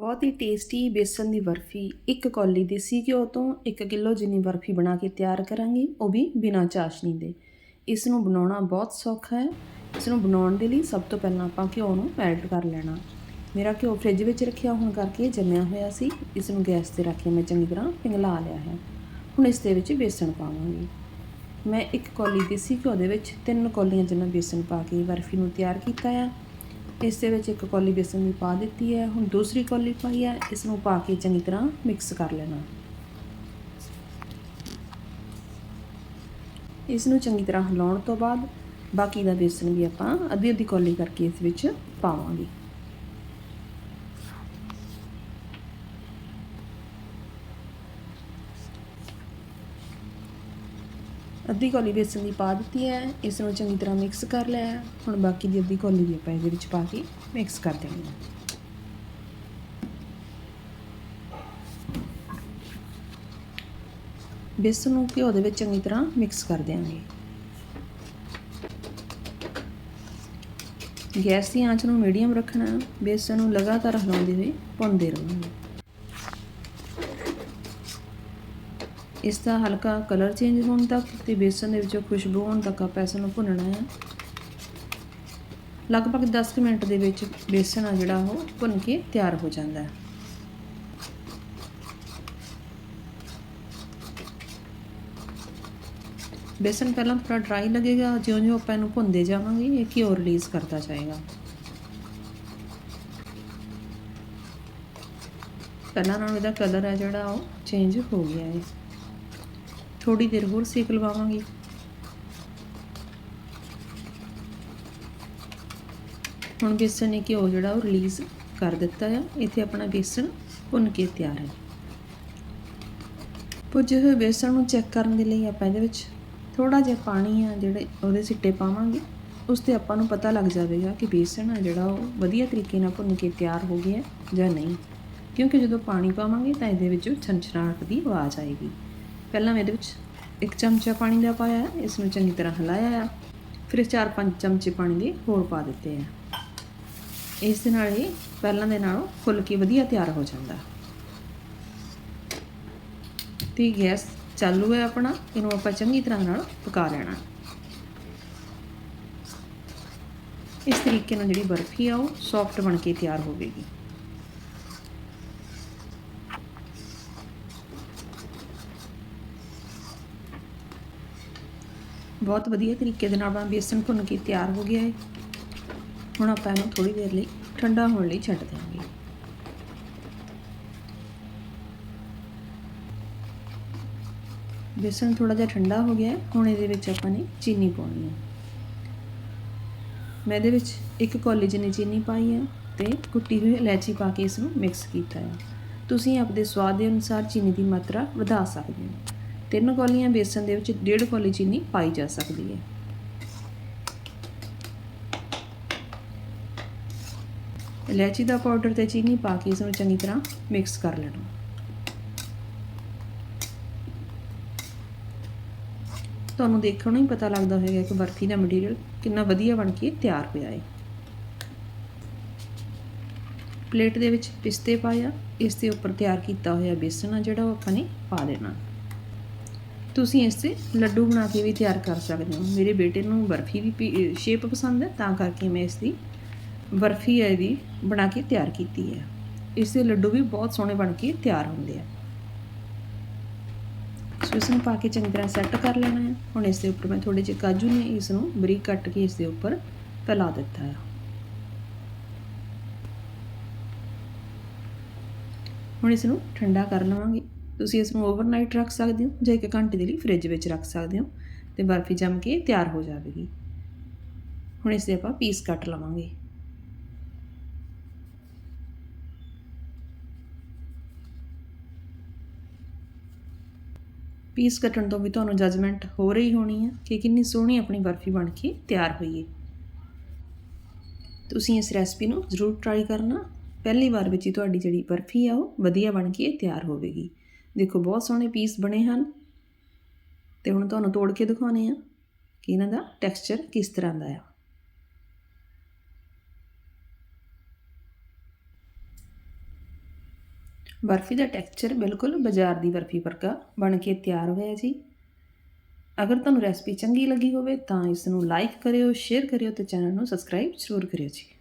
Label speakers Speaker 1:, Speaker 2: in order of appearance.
Speaker 1: ਬਹੁਤ ਹੀ ਟੇਸਟੀ ਬੇਸਨ ਦੀ ਬਰਫੀ, ਇੱਕ ਕੌਲੀ ਦੇਸੀ ਘਿਓ ਤੋਂ 1 ਕਿਲੋ ਜਿੰਨੀ ਬਰਫੀ ਬਣਾ ਕੇ ਤਿਆਰ ਕਰਾਂਗੀ, ਉਹ ਵੀ ਬਿਨਾਂ ਚਾਸ਼ਨੀ ਦੇ। ਇਸ ਨੂੰ ਬਣਾਉਣਾ ਬਹੁਤ ਸੌਖਾ ਹੈ। ਇਸ ਨੂੰ ਬਣਾਉਣ ਦੇ ਲਈ ਸਭ ਤੋਂ ਪਹਿਲਾਂ ਆਪਾਂ ਘਿਓ ਨੂੰ ਮੈਲਟ ਕਰ ਲੈਣਾ। ਮੇਰਾ ਘਿਓ ਫ੍ਰਿਜ ਵਿੱਚ ਰੱਖਿਆ ਹੋਣ ਕਰਕੇ ਜੰਮਿਆ ਹੋਇਆ ਸੀ। ਇਸ ਨੂੰ ਗੈਸ ਤੇ ਰੱਖ ਕੇ ਮੈਂ ਚੰਗੀ ਤਰ੍ਹਾਂ ਪਿਘਲਾ ਲਿਆ ਹੈ। ਹੁਣ ਇਸ ਦੇ ਵਿੱਚ ਬੇਸਣ ਪਾਵਾਂਗੀ। ਮੈਂ ਇੱਕ ਕੌਲੀ ਦੇਸੀ ਘਿਓ ਦੇ ਵਿੱਚ ਤਿੰਨ ਕੌਲੀਆਂ ਜਿੰਨਾ ਬੇਸਣ ਪਾ ਕੇ ਬਰਫੀ ਨੂੰ ਤਿਆਰ ਕੀਤਾ ਆ। ਇਸ ਦੇ ਵਿੱਚ ਇੱਕ ਕੌਲੀ ਬੇਸਨ ਦੀ ਪਾ ਦਿੱਤੀ ਹੈ। ਹੁਣ ਦੂਸਰੀ ਕੌਲੀ ਪਾਈ ਹੈ। ਇਸ ਨੂੰ ਪਾ ਕੇ ਚੰਗੀ ਤਰ੍ਹਾਂ ਮਿਕਸ ਕਰ ਲੈਣਾ। ਇਸ ਨੂੰ ਚੰਗੀ ਤਰ੍ਹਾਂ ਹਿਲਾਉਣ ਤੋਂ ਬਾਅਦ ਬਾਕੀ ਦਾ ਬੇਸਨ ਵੀ ਆਪਾਂ ਅੱਧੀ ਅੱਧੀ ਕੌਲੀ ਕਰਕੇ ਇਸ ਵਿੱਚ ਪਾਵਾਂਗੇ। ਅੱਧੀ ਕੌਲੀ ਬੇਸਣ ਦੀ ਪਾ ਦਿੱਤੀ ਹੈ, ਇਸ ਨੂੰ ਚੰਗੀ ਤਰ੍ਹਾਂ ਮਿਕਸ ਕਰ ਲਿਆ ਹੁਣ ਬਾਕੀ ਦੀ ਅੱਧੀ ਕੌਲੀ ਵੀ ਆਪਾਂ ਇਹਦੇ ਵਿੱਚ ਪਾ ਕੇ ਮਿਕਸ ਕਰ ਦੇਣੀ ਹੈ। ਬੇਸਣ ਨੂੰ ਘਿਓ ਦੇ ਵਿੱਚ ਚੰਗੀ ਤਰ੍ਹਾਂ ਮਿਕਸ ਕਰ ਦਿਆਂਗੇ। ਗੈਸ ਦੀ ਆਂਚ ਨੂੰ ਮੀਡੀਅਮ ਰੱਖਣਾ ਹੈ। ਬੇਸਣ ਨੂੰ ਲਗਾਤਾਰ ਹਿਲਾਉਂਦੇ ਹੋਏ ਭੁੰਨਦੇ ਰਹਾਂਗੇ ਇਸ ਦਾ ਹਲਕਾ ਕਲਰ ਚੇਂਜ ਹੋਣ ਤੱਕ ਤੇ ਬੇਸਨ ਦੇ ਵਿੱਚੋਂ ਖੁਸ਼ਬੂ ਹੋਣ ਤੱਕ ਆਪਾਂ ਇਸ ਨੂੰ ਭੁੰਨਣਾ ਹੈ। ਲਗਭਗ 10 ਕੁ ਮਿੰਟ ਦੇ ਵਿੱਚ ਬੇਸਨ ਆ ਜਿਹੜਾ ਉਹ ਭੁੰਨ ਕੇ ਤਿਆਰ ਹੋ ਜਾਂਦਾ ਹੈ। ਬੇਸਨ ਪਹਿਲਾਂ ਥੋੜਾ ਡਰਾਈ ਲੱਗੇਗਾ, ਜਿਉਂ-ਜਿਉਂ ਆਪਾਂ ਇਹਨੂੰ ਭੁੰਨਦੇ ਜਾਵਾਂਗੇ, ਇਹ ਘਿਓ ਰਿਲੀਜ਼ ਕਰਦਾ ਜਾਏਗਾ। ਪਹਿਲਾਂ ਨਾਲੋਂ ਇਹਦਾ ਕਲਰ ਹੈ ਜਿਹੜਾ ਉਹ ਚੇਂਜ ਹੋ ਗਿਆ ਹੈ। ਥੋੜੀ ਦੇਰ ਹੋਰ ਸੇਕ ਲਵਾਵਾਂਗੇ। ਹੁਣ ਬੇਸਣ ਨੇ ਘਿਓ ਜਿਹੜਾ ਉਹ ਰਿਲੀਜ਼ ਕਰ ਦਿੱਤਾ ਆ। ਇੱਥੇ ਆਪਣਾ ਬੇਸਣ ਭੁੰਨ ਕੇ ਤਿਆਰ ਹੈ। ਪੁੱਜੇ ਹੋਏ ਬੇਸਣ ਨੂੰ ਚੈੱਕ ਕਰਨ ਦੇ ਲਈ ਆਪਾਂ ਇਹਦੇ ਵਿੱਚ ਥੋੜਾ ਜਿਹਾ ਪਾਣੀ ਆ ਜਿਹੜੇ ਉਹਦੇ ਸਿੱਟੇ ਪਾਵਾਂਗੇ। ਉਸ ਤੇ ਆਪਾਂ ਨੂੰ ਪਤਾ ਲੱਗ ਜਾਵੇਗਾ ਕਿ ਬੇਸਣ ਆ ਜਿਹੜਾ ਉਹ ਵਧੀਆ ਤਰੀਕੇ ਨਾਲ ਭੁੰਨ ਕੇ ਤਿਆਰ ਹੋ ਗਿਆ ਜਾਂ ਨਹੀਂ। ਕਿਉਂਕਿ ਜਦੋਂ ਪਾਣੀ ਪਾਵਾਂਗੇ ਤਾਂ ਇਹਦੇ ਵਿੱਚ ਛਣਛਣਾਹਟ ਦੀ ਆਵਾਜ਼ ਆਏਗੀ। ਪਹਿਲਾਂ ਮੈਂ ਇਹਦੇ ਵਿੱਚ ਇੱਕ ਚਮਚਾ ਪਾਣੀ ਦਾ ਪਾਇਆ ਇਸ ਨੂੰ ਚੰਗੀ ਤਰ੍ਹਾਂ ਹਿਲਾਇਆ ਆ। ਫਿਰ 4-5 ਚਮਚੇ ਪਾਣੀ ਦੇ ਹੋਰ ਪਾ ਦਿੱਤੇ ਆ। ਇਸ ਦੇ ਨਾਲ ਇਹ ਪਹਿਲਾਂ ਦੇ ਨਾਲੋਂ ਫੁੱਲ ਕੇ ਵਧੀਆ ਤਿਆਰ ਹੋ ਜਾਂਦਾ। ਤੇ ਗੈਸ ਚਾਲੂ ਹੈ ਆਪਣਾ, ਇਹਨੂੰ ਆਪਾਂ ਚੰਗੀ ਤਰ੍ਹਾਂ ਨਾਲ ਪਕਾ ਲੈਣਾ। ਇਸ ਤਰੀਕੇ ਨਾਲ ਜਿਹੜੀ ਬਰਫੀ ਆ ਉਹ ਸੌਫਟ ਬਣ ਕੇ ਤਿਆਰ ਹੋਵੇਗੀ। ਬਹੁਤ ਵਧੀਆ ਤਰੀਕੇ ਦੇ ਨਾਲ ਆਪਣਾ ਬੇਸਨ ਭੁੰਨ ਕੇ ਤਿਆਰ ਹੋ ਗਿਆ ਹੈ ਹੁਣ ਆਪਾਂ ਇਹਨੂੰ ਥੋੜੀ ਦੇਰ ਲਈ ਠੰਡਾ ਹੋਣ ਲਈ ਛੱਡ ਦੇਵਾਂਗੇ। ਬੇਸਨ ਥੋੜਾ ਜਿਹਾ ਠੰਡਾ ਹੋ ਗਿਆ ਹੁਣ ਇਹਦੇ ਵਿੱਚ ਆਪਾਂ ਨੇ ਚੀਨੀ ਪਾਉਣੀ ਹੈ ਮੈਂ ਇਹਦੇ ਵਿੱਚ ਇੱਕ ਕੌਲੀ ਜਿੰਨੀ ਚੀਨੀ ਪਾਈ ਹੈ ਤੇ ਕੁੱਟੀ ਹੋਈ ਇਲਾਇਚੀ ਪਾ ਕੇ ਇਸ ਨੂੰ ਮਿਕਸ ਕੀਤਾ ਹੈ ਤੁਸੀਂ ਆਪਣੇ ਸਵਾਦ ਦੇ ਅਨੁਸਾਰ ਚੀਨੀ ਦੀ ਮਾਤਰਾ ਵਧਾ ਸਕਦੇ ਹੋ। ਤਿੰਨ ਕੌਲੀਆਂ ਬੇਸਨ ਦੇ ਵਿੱਚ ਡੇਢ ਕੌਲੀ ਚੀਨੀ ਪਾਈ ਜਾ ਸਕਦੀ ਹੈ। ਇਲਾਇਚੀ ਦਾ ਪਾਊਡਰ ਤੇ ਚੀਨੀ ਪਾ ਕੇ ਇਸ ਨੂੰ ਚੰਗੀ ਤਰ੍ਹਾਂ ਮਿਕਸ ਕਰ ਲੈਣਾ। ਤੁਹਾਨੂੰ ਦੇਖਣ ਨੂੰ ਹੀ ਪਤਾ ਲੱਗਦਾ ਹੋਵੇਗਾ ਕਿ ਬਰਫੀ ਦਾ ਮਟੀਰੀਅਲ ਕਿੰਨਾ ਵਧੀਆ ਬਣ ਕੇ ਤਿਆਰ ਹੋਇਆ ਹੈ। ਪਲੇਟ ਦੇ ਵਿੱਚ ਪਿਸਤੇ ਪਾਇਆ, ਇਸ ਦੇ ਉੱਪਰ ਤਿਆਰ ਕੀਤਾ ਹੋਇਆ ਬੇਸਨ ਆ ਜਿਹੜਾ ਉਹ ਆਪਾਂ ਨੇ ਪਾ ਦੇਣਾ। ਤੁਸੀਂ ਇਸ ਤੇ ਲੱਡੂ ਬਣਾ ਕੇ ਵੀ ਤਿਆਰ ਕਰ ਸਕਦੇ ਹੋ। ਮੇਰੇ ਬੇਟੇ ਨੂੰ ਬਰਫੀ ਦੀ ਸ਼ੇਪ ਪਸੰਦ ਹੈ, ਤਾਂ ਕਰਕੇ ਮੈਂ ਇਸ ਦੀ ਬਰਫੀ ਹੈ ਇਹਦੀ ਬਣਾ ਕੇ ਤਿਆਰ ਕੀਤੀ ਹੈ। ਇਸ ਦੇ ਲੱਡੂ ਵੀ ਬਹੁਤ ਸੋਹਣੇ ਬਣ ਕੇ ਤਿਆਰ ਹੁੰਦੇ ਆ। ਸੋ ਇਸ ਨੂੰ ਪਾ ਕੇ ਚੰਗੀ ਤਰ੍ਹਾਂ ਸੈੱਟ ਕਰ ਲੈਣਾ ਹੈ। ਹੁਣ ਇਸ ਦੇ ਉੱਪਰ ਮੈਂ ਥੋੜੇ ਜਿਹੇ ਕਾਜੂ ਨੇ ਇਸ ਨੂੰ ਬਰੀਕ ਕੱਟ ਕੇ ਇਸ ਦੇ ਉੱਪਰ ਫੈਲਾ ਦਿੱਤਾ ਹੈ। ਹੁਣ ਇਸ ਨੂੰ ਠੰਡਾ ਕਰ ਲਵਾਂਗੇ। ਤੁਸੀਂ ਇਸ ਨੂੰ ਓਵਰਨਾਈਟ ਰੱਖ ਸਕਦੇ ਹੋ ਜਾਂ ਇੱਕ ਘੰਟੇ ਦੇ ਲਈ ਫ੍ਰਿਜ ਵਿੱਚ ਰੱਖ ਸਕਦੇ ਹੋ ਤੇ ਬਰਫੀ ਜੰਮ ਕੇ ਤਿਆਰ ਹੋ ਜਾਵੇਗੀ। ਹੁਣ ਇਸ ਦੇ ਆਪਾਂ ਪੀਸ ਕੱਟ ਲਵਾਂਗੇ। ਪੀਸ ਕੱਟਣ ਤੋਂ ਵੀ ਤੁਹਾਨੂੰ ਜਜਮੈਂਟ ਹੋ ਰਹੀ ਹੋਣੀ ਹੈ ਕਿ ਕਿੰਨੀ ਸੋਹਣੀ ਆਪਣੀ ਬਰਫੀ ਬਣ ਕੇ ਤਿਆਰ ਹੋਈ ਹੈ ਤੁਸੀਂ ਇਸ ਰੈਸਪੀ ਨੂੰ ਜ਼ਰੂਰ ਟਰਾਈ ਕਰਨਾ। ਪਹਿਲੀ ਵਾਰ ਵਿੱਚ ਹੀ ਤੁਹਾਡੀ ਜਿਹੜੀ ਬਰਫੀ ਆ ਉਹ ਵਧੀਆ ਬਣ ਕੇ ਤਿਆਰ ਹੋਵੇਗੀ। ਦੇਖੋ, ਬਹੁਤ ਸੋਹਣੇ ਪੀਸ ਬਣੇ ਹਨ। ਤੇ ਹੁਣ ਤੁਹਾਨੂੰ ਤੋੜ ਕੇ ਦਿਖਾਉਣੇ ਆ ਕਿ ਇਹਨਾਂ ਦਾ ਟੈਕਸਚਰ ਕਿਸ ਤਰ੍ਹਾਂ ਦਾ ਆ। ਬਰਫੀ ਦਾ ਟੈਕਸਚਰ ਬਿਲਕੁਲ ਬਾਜ਼ਾਰ ਦੀ ਬਰਫੀ ਵਰਗਾ ਬਣ ਕੇ ਤਿਆਰ ਹੋਇਆ ਜੀ। ਅਗਰ ਤੁਹਾਨੂੰ ਰੈਸਪੀ ਚੰਗੀ ਲੱਗੀ ਹੋਵੇ ਤਾਂ ਇਸ ਨੂੰ ਲਾਈਕ ਕਰਿਓ ਸ਼ੇਅਰ ਕਰਿਓ ਤੇ ਚੈਨਲ ਨੂੰ ਸਬਸਕ੍ਰਾਈਬ ਜ਼ਰੂਰ ਕਰਿਓ ਜੀ।